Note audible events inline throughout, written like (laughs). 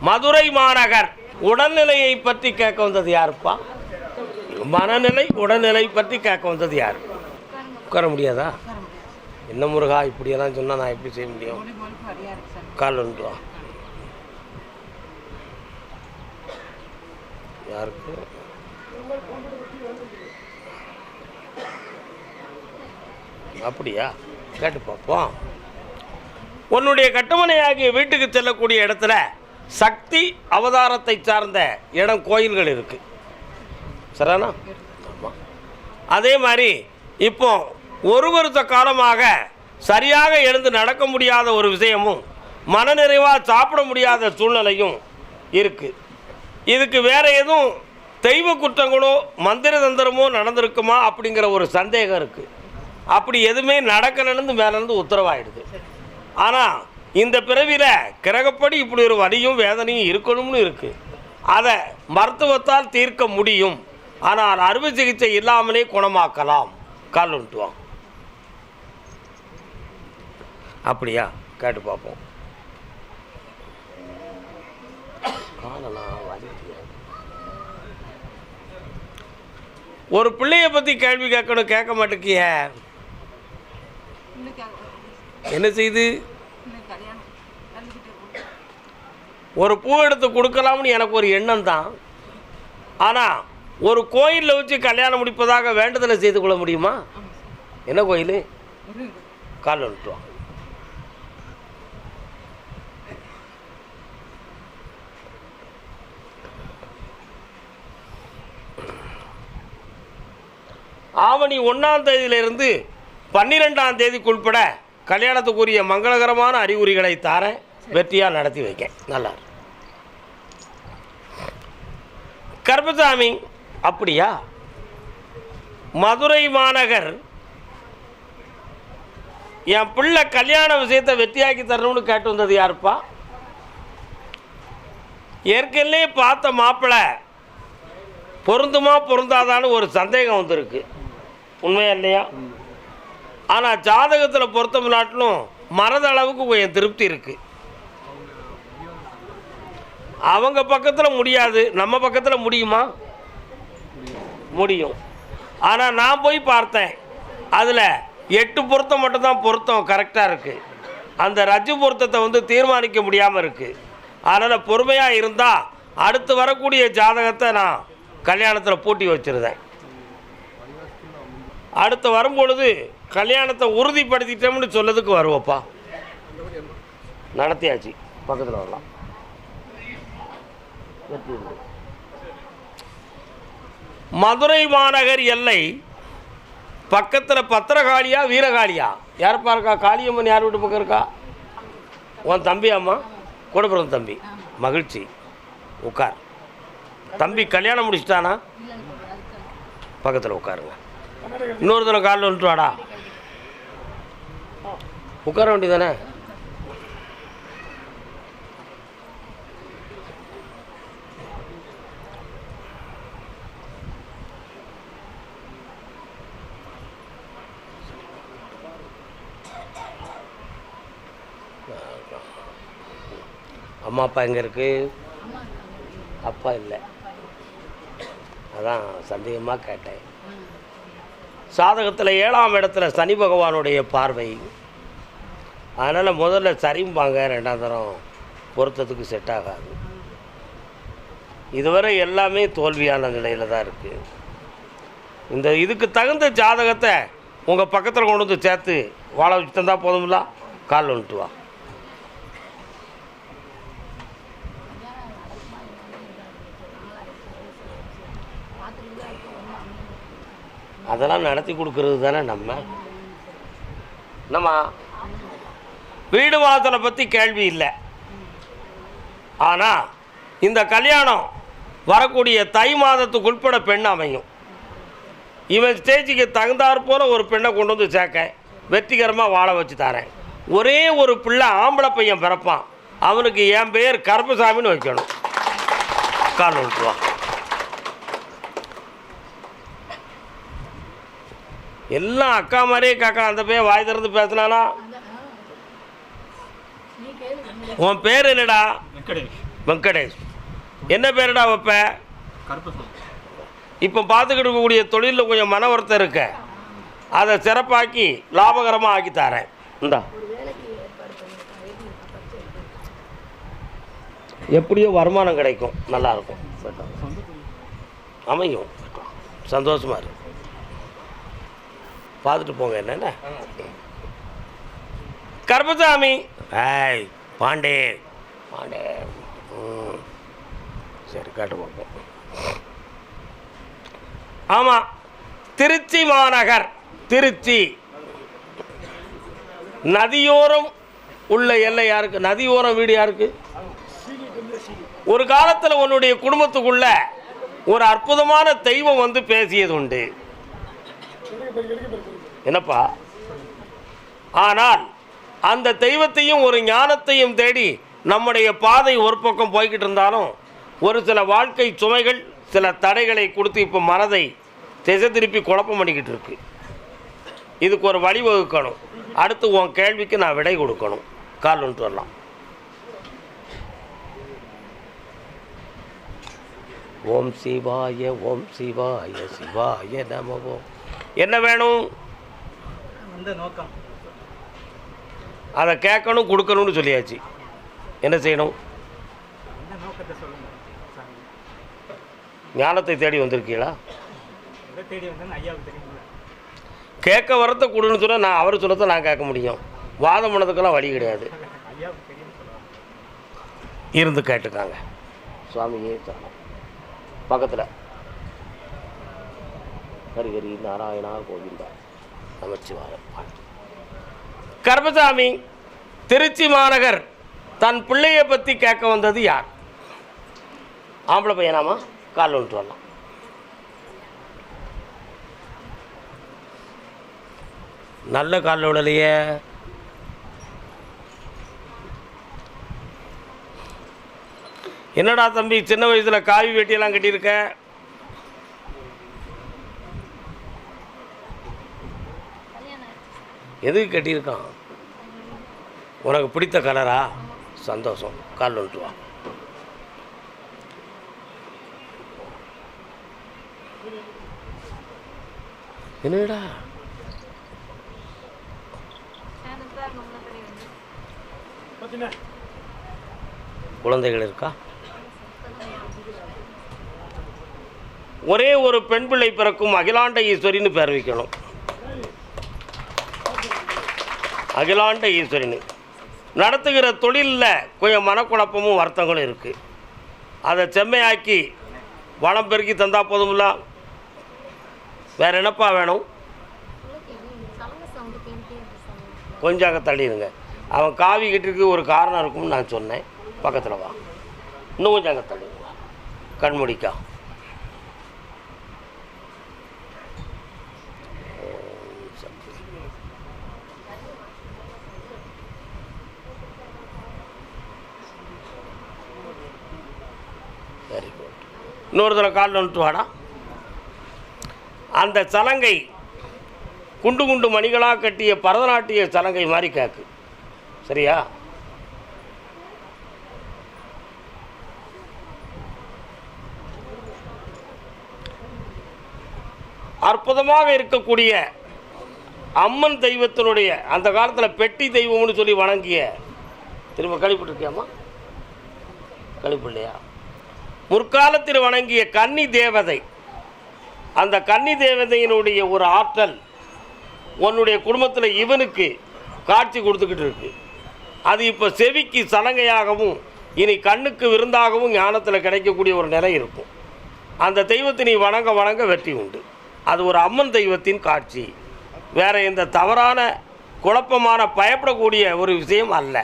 மதுரை மாநகர் உடல்நிலையை பற்றி கேட்க வந்தது யாருப்பா? மனநிலை உடல்நிலை பற்றி கேட்க வந்தது யார்? உட்கார முடியாதா? என்ன முருகா இப்படியெல்லாம் சொன்னால் நான் எப்படி செய்ய முடியும்? கால் வந்துடுவா யாருக்கு? அப்படியா? கேட்டு பார்ப்போம். உன்னுடைய கட்டுமனையாகிய வீட்டுக்கு செல்லக்கூடிய இடத்துல சக்தி அவதாரத்தை சார்ந்த இடம் கோயில்கள் இருக்குது சரியானா ஆமாம் அதே மாதிரி இப்போ ஒரு வருஷ காலமாக சரியாக எழுந்து நடக்க முடியாத ஒரு விஷயமும் மனநிறைவாக சாப்பிட முடியாத சூழ்நிலையும் இருக்குது இதுக்கு வேறு எதுவும் தெய்வ குற்றங்களோ மந்திர தந்திரமோ நடந்திருக்குமா அப்படிங்கிற ஒரு சந்தேகம் இருக்குது அப்படி எதுவுமே நடக்கலைன்னு மேலேருந்து உத்தரவாயிடுது. ஆனால் இந்த பிறவியில் கிரகப்படி இப்படி ஒரு வலியும் வேதனையும் இருக்கணும்னு இருக்குது அதை மருத்துவத்தால் தீர்க்க முடியும். ஆனால் அறுவை சிகிச்சை இல்லாமலே குணமாக்கலாம். கால் வந்துட்டுவான் அப்படியா? கேட்டு பார்ப்போம். ஒரு பிள்ளைய பற்றி கேள்வி கேட்கணும் கேட்க மாட்டேங்கிய என்ன செய்யுது ஒரு பூ எடுத்து கொடுக்கலாம்னு எனக்கு ஒரு எண்ணம் தான் ஆனால் ஒரு கோயிலில் வச்சு கல்யாணம் முடிப்பதாக வேண்டுதலை செய்து கொள்ள முடியுமா? என்ன கோயில்? கால் வந்துட்டுவான் ஆவணி ஒன்றாம் தேதியிலிருந்து பன்னிரெண்டாம் தேதிக்குட்பட கல்யாணத்துக்குரிய மங்களகரமான அறிகுறிகளை தார வெற்றியாக நடத்தி வைக்க. நல்லா இருக்கு. கருப்பசாமி அப்படியா? மதுரை மாநகர் என் பிள்ளை கல்யாண விஷயத்தை வெற்றியாக்கி தரணும்னு கேட்டு வந்தது யாருப்பா? ஏற்கனவே பார்த்த மாப்பிள்ளை பொருந்துமா பொருந்தாதான்னு ஒரு சந்தேகம் வந்திருக்கு. உண்மையா இல்லையா? ஆனால் ஜாதகத்தில் பொருத்தம் நாட்டிலும் மனதளவுக்கு கொஞ்சம் திருப்தி இருக்குது அவங்க பக்கத்தில் முடியாது. நம்ம பக்கத்தில் முடியுமா? முடியும். ஆனால் நான் போய் பார்த்தேன். அதில் எட்டு பொருத்தம் மட்டும்தான் பொருத்தம் கரெக்டாக இருக்குது அந்த ரஜு பொருத்தத்தை வந்து தீர்மானிக்க முடியாமல் இருக்குது அதனால் பொறுமையாக இருந்தால் அடுத்து வரக்கூடிய ஜாதகத்தை நான் கல்யாணத்தில் பூட்டி வச்சுருந்தேன் அடுத்து வரும்பொழுது கல்யாணத்தை உறுதிப்படுத்திட்டோம்னு சொல்லதுக்கு வருவோப்பா. நடத்தியாச்சு. பக்கத்தில் வரலாம். மதுரை மாநகர் எல்லை பக்கத்தில் பத்திரகாளியா வீரகாளியா? யாருப்பா இருக்கா? காளியம்மன் யார் வீட்டு பக்கம் இருக்கா? உன் தம்பி அம்மா? கூட பிறந்த தம்பி. மகிழ்ச்சி. உட்கார் தம்பி கல்யாணம் முடிச்சிட்டானா? பக்கத்தில் உட்காருங்க இன்னொரு தடவை காலில் வந்துட்டு வாடா. உட்கார வேண்டியதானே அம்மா அப்பா எங்கே இருக்குது அப்பா இல்லை. அதான் சந்தேகமாக கேட்டேன். சாதகத்தில் ஏழாம் இடத்துல சனி பகவானுடைய பார்வை. அதனால் முதல்ல சரிம்பாங்க ரெண்டாம் தரம் பொருத்தத்துக்கு செட் ஆகாது. இதுவரை எல்லாமே தோல்வியான நிலையில் தான் இருக்குது இந்த இதுக்கு தகுந்த ஜாதகத்தை உங்கள் பக்கத்தில் கொண்டு வந்து சேர்த்து வாழ வச்சு தந்தால் போதும்ல? கால் வந்துட்டு வா. அதெல்லாம் நடத்தி கொடுக்கறது தானே நம்ம? நம்ம வீடு வாசலை பற்றி கேள்வி இல்லை. ஆனால் இந்த கல்யாணம் வரக்கூடிய தை மாதத்துக்குட்பட பெண் அமையும். இவன் ஸ்டேஜுக்கு தகுந்தாற் போல ஒரு பெண்ணை கொண்டு வந்து சேர்க்க வெற்றிகரமாக வாழ வச்சு தரேன். ஒரே ஒரு பிள்ளை ஆம்பளை பையன் பிறப்பான். அவனுக்கு என் பெயர் கருப்பசாமின்னு வைக்கணும். கால் விட்டுருவான் எல்லாம் அக்கா மாதிரியே காக்கா அந்த பேர் வாய் திறந்து பேசினானா? உன் பேர் என்னடா? வெங்கடேஷ். என்ன பேருடா வைப்ப இப்போ பார்த்துக்கிட்டு இருக்கக்கூடிய தொழிலில் கொஞ்சம் மன வருத்தம் இருக்க. அதை சிறப்பாக்கி லாபகரமாக ஆக்கி தரேன். இந்தா. எப்படியோ வருமானம் கிடைக்கும். நல்லாயிருக்கும் அமையும். சந்தோஷமாக இருக்கும் பார்த்துட்டு போங்க என்னென்ன? கருப்பசாமி. ஏய் பாண்டே. பாண்டே. ம். சரி கேட்டு பார்ப்போம். ஆமாம் திருச்சி மாநகர் திருச்சி. நதியோரம் உள்ள எல்லை யாருக்கு? நதியோரம் வீடு யாருக்கு? ஒரு காலத்தில் உன்னுடைய குடும்பத்துக்குள்ள ஒரு அற்புதமான தெய்வம் வந்து பேசியது உண்டு என்னப்பா? ஆனால் அந்த தெய்வத்தையும் ஒரு ஞானத்தையும் தேடி நம்முடைய பாதை ஒரு பக்கம் போய்கிட்டு இருந்தாலும் ஒரு சில வாழ்க்கை சுமைகள் சில தடைகளை கொடுத்து இப்போ மனதை திசை திருப்பி குழப்பம் பண்ணிக்கிட்டு இருக்கு. இதுக்கு ஒரு வழிவகுக்கணும். அடுத்து உன் கேள்விக்கு நான் விடை கொடுக்கணும். கால் வந்துட்டு வரலாம். ஓம் சிவாய ஓம் சிவாய சிவாய நமவோ என்ன வேணும்? வந்த நோக்கம். அதை கேட்கணும் கொடுக்கணும்னு சொல்லியாச்சு. என்ன செய்யணும்? ஞானத்தை தேடி வந்திருக்கீங்களா? கேட்க வரத்தை கொடுன்னு சொன்னால் நான் அவர் சொல்லத்தை நான் கேட்க முடியும். வாதம் பண்ணதுக்கெல்லாம் வழி கிடையாது. இருந்து கேட்டுக்காங்க. சுவாமியே சரணம் பக்கத்தில். ஹரிஹரி நாராயணா கோவிந்தா. நமச்சிவாயம் கர்மசாமி திருச்சி மாநகர் தன் பிள்ளையை பற்றி கேட்க வந்தது யார்? ஆம்பளை பையனாமா கால் விட்டு வரலாம். நல்ல காலில் விடலையே என்னடா தம்பி சின்ன வயசில் காவி வேட்டியெல்லாம் கட்டியிருக்க? எதுக்கு கட்டியிருக்கான்? உனக்கு பிடித்த கலரா சந்தோஷம். கால் வந்துட்டு வா. என்னடா? குழந்தைகள் இருக்கா? ஒரே ஒரு பெண் பிள்ளை பிறக்கும் அகிலாண்ட ஈஸ்வரின்னு பேர் வைக்கணும். அகிலாண்ட ஈஸ்வரின்னு நடத்துகிற தொழிலில் கொஞ்சம் மனக்குழப்பமும் வருத்தங்களும் இருக்குது அதை செம்மையாக்கி வளம் பெருக்கி தந்தா போதும்ல வேற என்னப்பா வேணும்? கொஞ்சம் அங்கே தள்ளிடுங்க. அவன் காவி கிட்டிருக்கு ஒரு காரணம் இருக்கும்னு நான் சொன்னேன். பக்கத்தில் வா. இன்னும் கொஞ்சம் அங்கே தள்ளிடுங்க. கண்மூடிக்கா. இன்னொரு தடவை காலில் வந்துட்டு வாடா. அந்த சலங்கை குண்டு குண்டு மணிகளாக கட்டிய பரதநாட்டிய சலங்கை மாதிரி கேக்கு. சரியா? அற்புதமாக இருக்கக்கூடிய அம்மன் தெய்வத்தினுடைய அந்த காலத்தில் பெட்டி தெய்வம்னு சொல்லி வணங்கிய திரும்ப கழிப்பிட்டுருக்கியாம்மா கழிப்பில்லையா முற்காலத்தில் வணங்கிய கன்னி தேவதை அந்த கன்னி தேவதையினுடைய ஒரு ஆற்றல் உன்னுடைய குடும்பத்தில் இவனுக்கு காட்சி கொடுத்துக்கிட்டு இருக்கு. அது இப்போ செவிக்கு சலங்கையாகவும் இனி கண்ணுக்கு விருந்தாகவும் ஞானத்தில் கிடைக்கக்கூடிய ஒரு நிலை இருக்கும். அந்த தெய்வத்தை நீ வணங்க வணங்க வெற்றி உண்டு. அது ஒரு அம்மன் தெய்வத்தின் காட்சி. வேற எந்த தவறான குழப்பமான பயப்படக்கூடிய ஒரு விஷயம் அல்ல.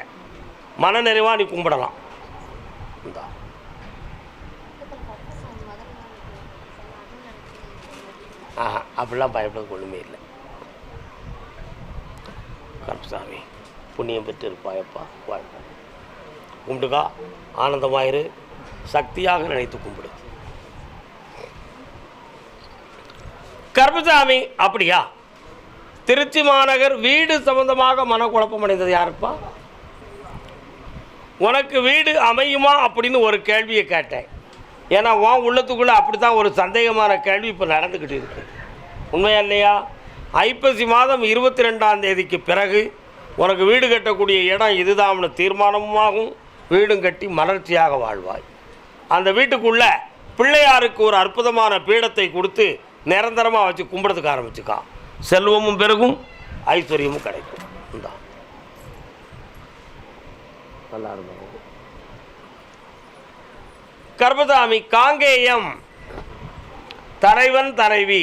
மனநிறைவாக நீ கும்பிடலாம். இந்தா. அப்படிலாம் பயப்பட ஒன்றுமே இல்லை. கருப்பசாமி புண்ணியம் பெற்று இருப்பாயப்பா வாழ்க்கை கும்பிடுக்கா ஆனந்தமாயிரு சக்தியாக நினைத்து கும்பிடு. கருப்பசாமி அப்படியா? திருச்சி மாநகர் வீடு சம்பந்தமாக மனக்குழப்பம் அடைந்தது யாருப்பா? உனக்கு வீடு அமையுமா அப்படின்னு ஒரு கேள்வியை கேட்டேன். ஏன்னா உன் உள்ளத்துக்குள்ளே அப்படி தான் ஒரு சந்தேகமான கேள்வி இப்போ நடந்துக்கிட்டு இருக்கு. உண்மையா இல்லையா? ஐப்பசி மாதம் இருபத்தி ரெண்டாம் தேதிக்கு பிறகு உனக்கு வீடு கட்டக்கூடிய இடம் இதுதான்னு தீர்மானமாகும். வீடும் கட்டி மலர்ச்சியாக வாழ்வாய். அந்த வீட்டுக்குள்ள பிள்ளையாருக்கு ஒரு அற்புதமான பீடத்தை கொடுத்து நிரந்தரமாக வச்சு கும்பிடத்துக்கு ஆரம்பிச்சுக்கான் செல்வமும் பெருகும் ஐஸ்வர்யமும் கிடைக்கும். நல்லா இருந்தோம் கர்மசாமி காங்கேயம். தலைவன் தலைவி.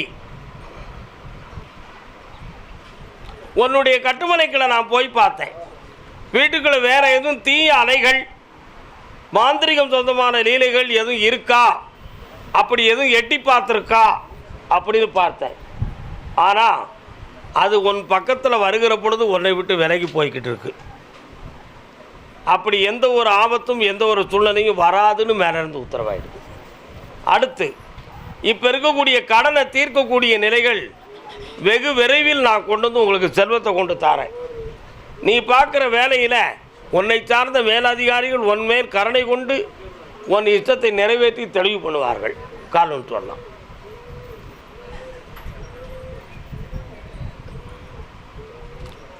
உன்னுடைய கட்டுமனைக்குள்ள நான் போய் பார்த்தேன். வீட்டுக்குள்ள வேற எதுவும் தீய அலைகள் மாந்திரிகம் சொந்தமான லீலைகள் எதுவும் இருக்கா? அப்படி எதுவும் எட்டி பார்த்துருக்கா? அப்படின்னு பார்த்தேன். ஆனால் அது உன் பக்கத்தில் வருகிற பொழுது உன்னை விட்டு விலகி போய்கிட்டு இருக்குது அப்படி எந்த ஒரு ஆபத்தும் எந்த ஒரு சூழ்நிலையும் வராதுன்னு மேலேருந்து உத்தரவாயிடுது. அடுத்து இப்போ இருக்கக்கூடிய கடனை தீர்க்கக்கூடிய நிலைகள் வெகு விரைவில் நான் கொண்டு வந்து உங்களுக்கு செல்வத்தை கொண்டு தரேன். நீ பார்க்குற வேலையில் உன்னை சார்ந்த மேலதிகாரிகள் உன்மேல் கருணை கொண்டு உன் இஷ்டத்தை நிறைவேற்றி தெளிவு பண்ணுவார்கள். கால் ஒன்று வரலாம்.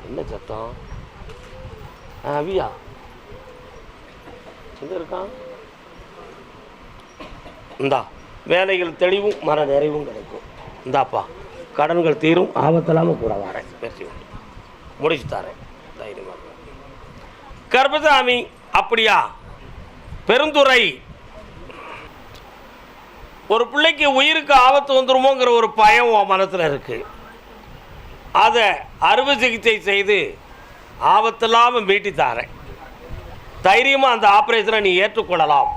என்ன சத்தம்? அவியா வச்சுருந்து இருக்கான் இந்தா வேலைகள் தெளிவும் மன நிறைவும் கிடைக்கும். இந்தாப்பா கடன்கள் தீரும் ஆபத்தில்லாமல் கூட வரேன். பேசி முடிச்சு தரேன். தைரியமாக கர்பசாமி அப்படியா? பெருந்துறை. ஒரு பிள்ளைக்கு உயிருக்கு ஆபத்து வந்துருமோங்கிற ஒரு பயம் உன் மனசில் இருக்குது அதை அறுவை சிகிச்சை செய்து ஆபத்தில்லாமல் மீட்டி தாரேன். தைரியமாக அந்த ஆப்ரேஷனை நீ ஏற்றுக்கொள்ளலாம்.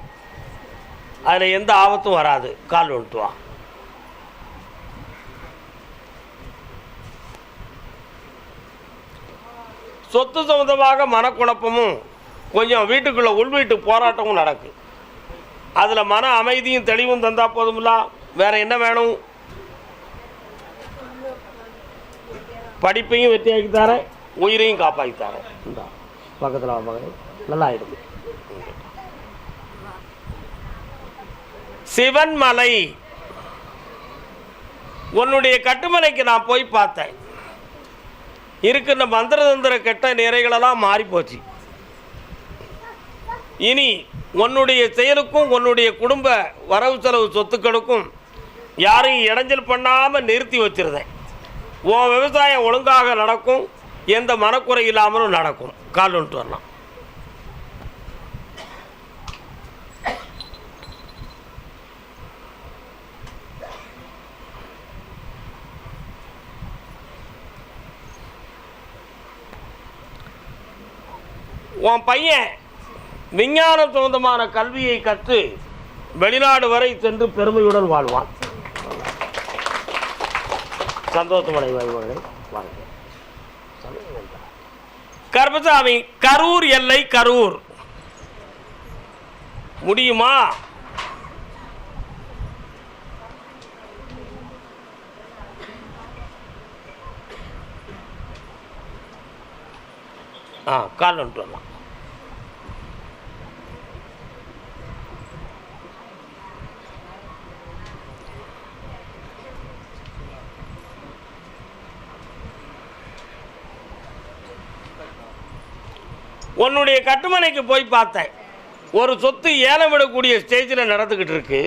அதில் எந்த ஆபத்தும் வராது. கால் வந்துட்டு சொத்து சம்மந்தமாக மனக்குழப்பமும் கொஞ்சம் வீட்டுக்குள்ளே உள்வீட்டு போராட்டமும் நடக்கு. அதில் மன அமைதியும் தெளிவும் தந்தால் போதுமில்ல வேறு என்ன வேணும்? படிப்பையும் வெற்றியாக்கி தரேன் உயிரையும் காப்பாற்றி தரேன். பக்கத்தில் மகன் நல்லா ஆயிடுது சிவன்மலை. உன்னுடைய கட்டுமலைக்கு நான் போய் பார்த்தேன். இருக்கின்ற மந்திரதந்திர கெட்ட நிறைகளெல்லாம் மாறி போச்சு இனி உன்னுடைய செயலுக்கும் உன்னுடைய குடும்ப வரவு செலவு சொத்துக்களுக்கும் யாரையும் இடைஞ்சல் பண்ணாமல் நிறுத்தி வச்சிருந்தேன். உன் விவசாயம் ஒழுங்காக நடக்கும் எந்த மனக்குறை இல்லாமலும் நடக்கும். கால் வந்துட்டு வரலாம். உன் பையன் விஞ்ஞானம் சம்பந்தமான கல்வியை கற்று வெளிநாடு வரை சென்று பெருமையுடன் வாழ்வான். சந்தோஷமடை மகனே வாழ்க. கர்பசாமி கரூர் எல்லை கரூர். முடியுமா? ஆ கால் வந்துட்டு வரலாம். உன்னுடைய கட்டுமனைக்கு போய் பார்த்தேன். ஒரு சொத்து ஏலம் விடக்கூடிய ஸ்டேஜில் நடந்துக்கிட்டு இருக்கு.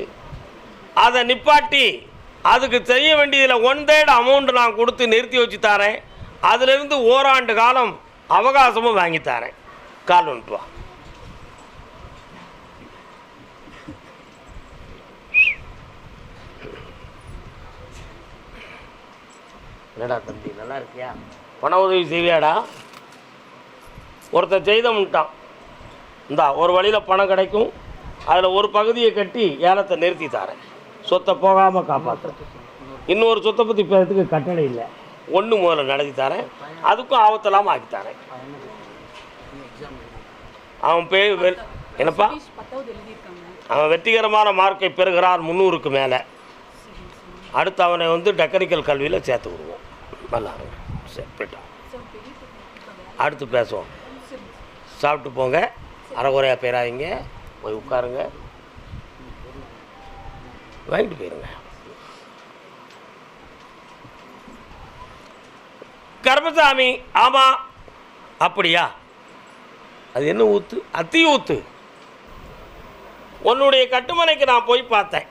அதை நிப்பாட்டி அதுக்கு செய்ய வேண்டியதில் ஒன் தேர்ட் அமௌண்ட் நான் கொடுத்து நிறுத்தி வச்சு தரேன். அதிலிருந்து ஓராண்டு காலம் அவகாசமும் வாங்கி தரேன். கால் வந்துட்டு வா. என்னடா தம்பி நல்லா இருக்கியா? பண உதவி செய்வியாடா? ஒருத்தன் செய்தமுட்டான் இந்தா ஒரு வழியில் பணம் கிடைக்கும். அதில் ஒரு பகுதியை கட்டி ஏலத்தை நிறுத்தி தரேன். சொத்தை போகாமல் காப்பாற்றுறேன் இன்னொரு சொத்தை பற்றி பேசுறதுக்கு கட்டளை இல்லை. ஒன்று முதல்ல நடத்தி தரேன். அதுக்கும் ஆபத்தலாமல் ஆக்கி தரேன். அவன் பே என்னப்பா? அவன் வெற்றிகரமான மார்க்கை பெறுகிறான் முந்நூறுக்கு மேலே. அடுத்து அவனை வந்து டெக்னிக்கல் கல்வியில் சேர்த்து விடுவோம். நல்லா இருக்கும் சரி போயிட்டான் அடுத்து பேசுவோம். சாப்பிட்டு போங்க. அறகுறையாக போயிடாதீங்க போய் உட்காருங்க. வாங்கிட்டு போயிருங்க. கர்மசாமி ஆமாம் அப்படியா? அது என்ன ஊத்து? அத்தி ஊத்து. உன்னுடைய கட்டுமனைக்கு நான் போய் பார்த்தேன்.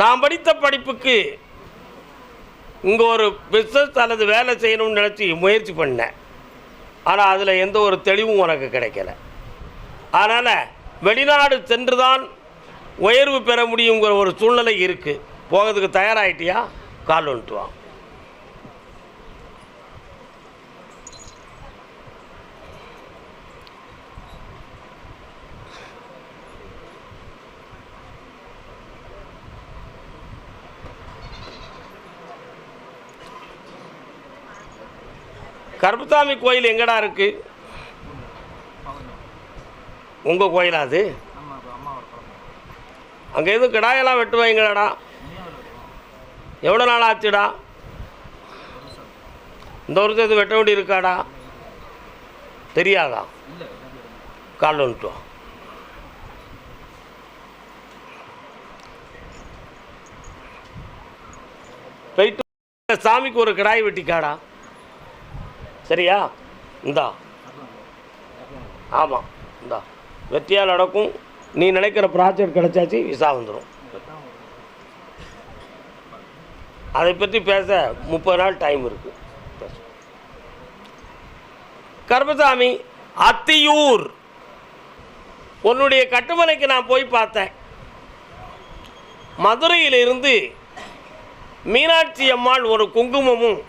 நான் படித்த படிப்புக்கு இங்கே ஒரு பிஸ்னஸ் அல்லது வேலை செய்யணும்னு நினச்சி முயற்சி பண்ணேன். ஆனால் அதில் எந்த ஒரு தெளிவும் உனக்கு கிடைக்கல. அதனால் வெளிநாடு சென்று தான் உயர்வு பெற முடியுங்கிற ஒரு சூழ்நிலை இருக்குது போகிறதுக்கு தயாராகிட்டியா கால் வந்துட்டு வாங்க கருப்புசாமி கோயில் எங்கடா இருக்கு? உங்கள் கோயிலா அது? அம்மா அங்கே எதுவும் கிடாயெல்லாம் வெட்டுவாங்களாடா எவ்வளோ நாள் ஆச்சுடா? இந்த வருஷம் எதுவும் வெட்ட வேண்டி இருக்காடா? தெரியாதா? இல்லை காலில் போயிட்டு சாமிக்கு ஒரு கிடாய் வெட்டிக்காடா? சரியா? இந்தா. ஆமாம் இந்தா. வெற்றியால் நடக்கும் நீ நினைக்கிற ப்ராஜெக்ட் கிடைச்சாச்சு விசா வந்துடும் அதை பற்றி பேச முப்பது நாள் டைம் இருக்குது கர்மசாமி அத்தியூர். உன்னுடைய கட்டுமனைக்கு நான் போய் பார்த்தேன். மதுரையிலிருந்து மீனாட்சி அம்மாள் ஒரு குங்குமமும்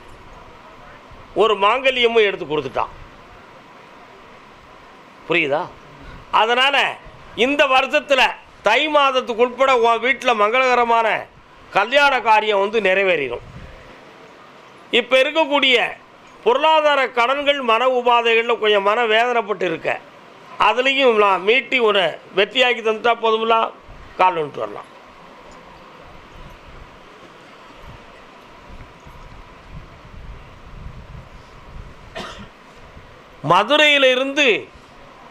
ஒரு மாங்கல்யமும் எடுத்து கொடுத்துட்டான். புரியுதா? அதனால் இந்த வருஷத்தில் தை மாதத்துக்கு உட்பட உன் வீட்டில் மங்களகரமான கல்யாண காரியம் வந்து நிறைவேறிடும் இப்போ இருக்கக்கூடிய பொருளாதார கடன்கள் மன உபாதைகளில் கொஞ்சம் மன வேதனைப்பட்டு இருக்க. அதுலேயும் நான் மீட்டி ஒரு வெற்றியாக்கி தந்துட்டா போதுமில்ல கால் வந்துட்டு வரலாம். மதுரையில் இருந்து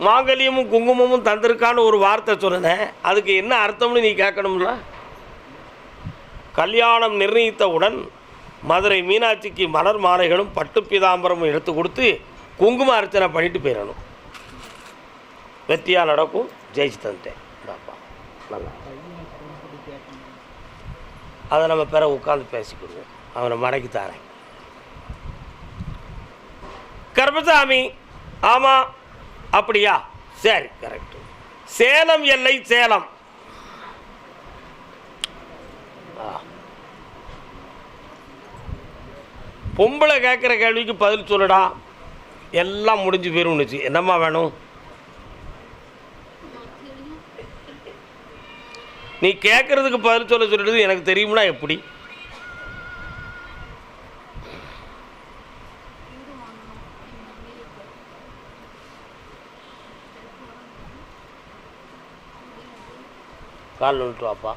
மாங்கல்யமும் குங்குமமும் தந்திருக்கான்னு ஒரு வார்த்தை சொன்னேன். அதுக்கு என்ன அர்த்தம்னு நீ கேட்கணும்ல? கல்யாணம் நிர்ணயித்தவுடன் மதுரை மீனாட்சிக்கு மலர் மாலைகளும் பட்டு பீதாம்பரமும் எடுத்து கொடுத்து குங்கும அர்ச்சனை பண்ணிட்டு போயிடணும். வெற்றியாக நடக்கும். ஜெயிச்சு தந்துட்டேன் நல்லா. அதை நம்ம பிற உட்காந்து பேசிக்கிடுவோம் அவனை மடக்கி தாரேன். கர்மசாமி ஆமாம் அப்படியா? சரி கரெக்ட் சேலம் எல்லை சேலம். பொம்பளை கேட்குற கேள்விக்கு பதில் சொல்லடா. எல்லாம் முடிஞ்சு போயிருந்துச்சு என்னம்மா வேணும்? நீ கேட்குறதுக்கு பதில் சொல்ல சொல்லிட்டு எனக்கு தெரியும்னா எப்படி? கால் வந்துட்டு வாப்பா.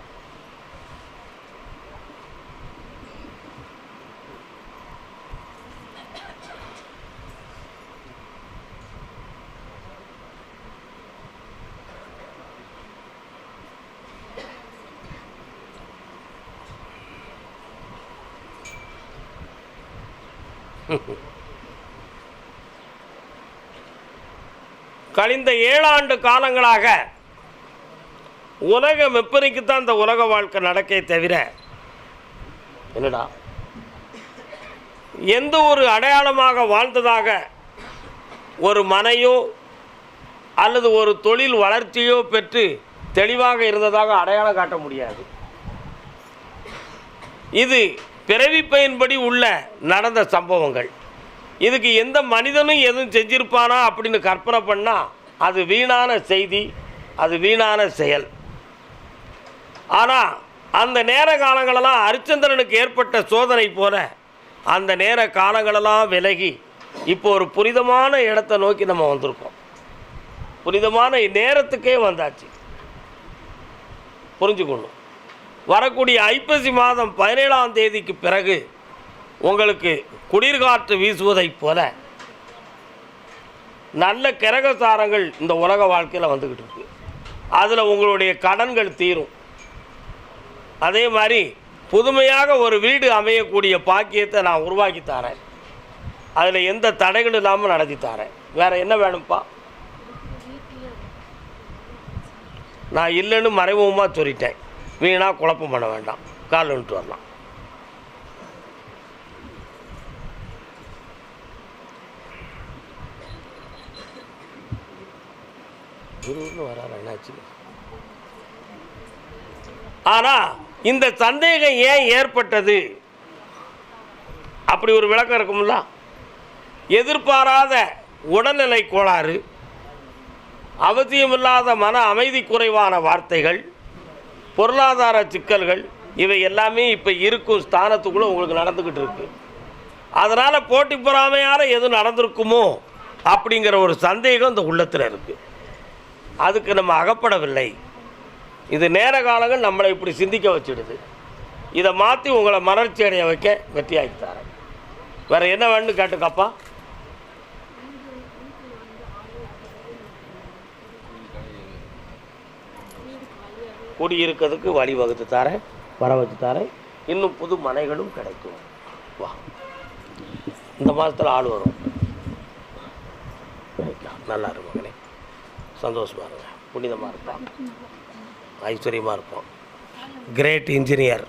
(laughs) கழிந்த ஏழாண்டு காலங்களாக உலக வெப்பனைக்கு தான் இந்த உலக வாழ்க்கை நடக்கே தவிர என்னடா? எந்த ஒரு அடையாளமாக வாழ்ந்ததாக ஒரு மனையோ அல்லது ஒரு தொழில் வளர்ச்சியோ பெற்று தெளிவாக இருந்ததாக அடையாளம் காட்ட முடியாது. இது பிறவி பயன்படி உள்ள நடந்த சம்பவங்கள். இதுக்கு எந்த மனிதனும் எதுவும் செஞ்சிருப்பானா அப்படின்னு கற்பனை பண்ணால் அது வீணான செய்தி அது வீணான செயல். ஆனால் அந்த நேர காலங்களெல்லாம் அரிச்சந்திரனுக்கு ஏற்பட்ட சோதனை போல அந்த நேர காலங்களெல்லாம் விலகி இப்போ ஒரு புனிதமான இடத்தை நோக்கி நம்ம வந்திருக்கோம். புனிதமான நேரத்துக்கே வந்தாச்சு. புரிஞ்சுக்கணும் வரக்கூடிய ஐப்பசி மாதம் பதினேழாம் தேதிக்கு பிறகு உங்களுக்கு குளிர்காற்று வீசுவதைப் போல நல்ல கிரகசாரங்கள் இந்த உலக வாழ்க்கையில் வந்துக்கிட்டு இருக்கு. அதில் உங்களுடைய கடன்கள் தீரும். அதே மாதிரி புதுமையாக ஒரு வீடு அமையக்கூடிய பாக்கியத்தை நான் உருவாக்கி தரேன். அதில் எந்த தடைகளும் இல்லாமல் நடத்தி தரேன். வேறு என்ன வேணும்ப்பா? நான் இல்லைன்னு மறைமுகமாக சொல்லிட்டேன். வீணாக குழப்பம் பண்ண வேண்டாம். கால் வந்துட்டு வரலாம். குருன்னு வராரு? என்னாச்சு? ஆனால் இந்த சந்தேகம் ஏன் ஏற்பட்டது? அப்படி ஒரு விளக்கம் இருக்கும்ல. எதிர்பாராத உடல்நிலை கோளாறு அவசியமில்லாத மன அமைதி குறைவான வார்த்தைகள் பொருளாதார சிக்கல்கள் இவை எல்லாமே இப்போ இருக்கும் ஸ்தானத்துக்குள்ளே உங்களுக்கு நடந்துக்கிட்டு இருக்கு. அதனால் போட்டி பொறாமையால் எதுவும் நடந்திருக்குமோ அப்படிங்கிற ஒரு சந்தேகம் இந்த உள்ளத்தில் இருக்குது அதுக்கு நம்ம அகப்படவில்லை. இது நேர காலங்கள் நம்மளை இப்படி சிந்திக்க வச்சுடுது. இதை மாற்றி உங்களை மலர்ச்சி அடைய வைக்க வெற்றியாக்கி தரேன். வேறு என்ன வேணும்னு கேட்டுக்கப்பா குடியிருக்கிறதுக்கு வழிவகுத்து தரேன் வர வச்சு தரேன். இன்னும் புது மனைகளும் கிடைக்கும். வா. இந்த மாதத்தில் ஆள் வரும். நல்லா இருக்கும் மகனே. சந்தோஷமாக இருங்க. புனிதமாக இருப்பாங்க. ஐஸ்வர்யமாக இருப்போம். Great engineer